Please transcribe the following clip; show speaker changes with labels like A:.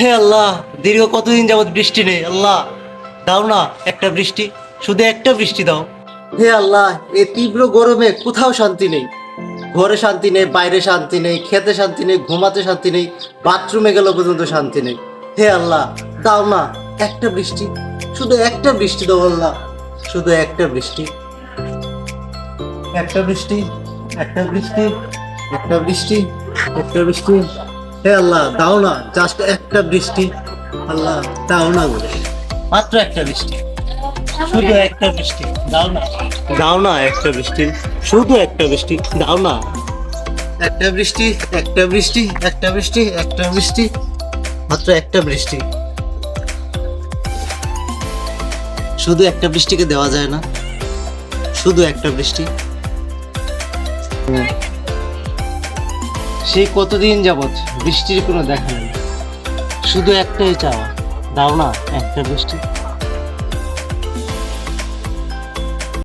A: হে আল্লাহ, দীর্ঘ কতদিন যাবত বৃষ্টি নেই? আল্লাহ, দাও না একটা বৃষ্টি, শুধু একটা বৃষ্টি দাও। হে আল্লাহ, এ তীব্র গরমে কোথাও শান্তি নেই। ঘরে শান্তি নেই, বাইরে শান্তি নেই, খেতে শান্তি নেই, ঘুমাতে শান্তি নেই, বাথরুমে গেলেও পর্যন্ত শান্তি নেই। হে আল্লাহ, দাও না একটা বৃষ্টি, শুধু একটা বৃষ্টি দাও আল্লাহ, শুধু একটা বৃষ্টি। একটা বৃষ্টি একটা বৃষ্টি একটা বৃষ্টি একটা বৃষ্টি। হে আল্লাহ দাও না জাস্ট একটা বৃষ্টি। আল্লাহ দাও না বলে মাত্র একটা বৃষ্টি। শুধু একটা বৃষ্টি দাও না। দাও না একটা বৃষ্টি শুধু একটা বৃষ্টি দাও না। একটা বৃষ্টি একটা বৃষ্টি একটা বৃষ্টি একটা বৃষ্টি মাত্র একটা বৃষ্টি। শুধু একটা বৃষ্টিকে দেওয়া যায় না। শুধু একটা বৃষ্টি। সেই কতদিন যাবৎ বৃষ্টির কোনো দেখা নেই। শুধু একটাই চাওয়া দাও না একটা বৃষ্টি।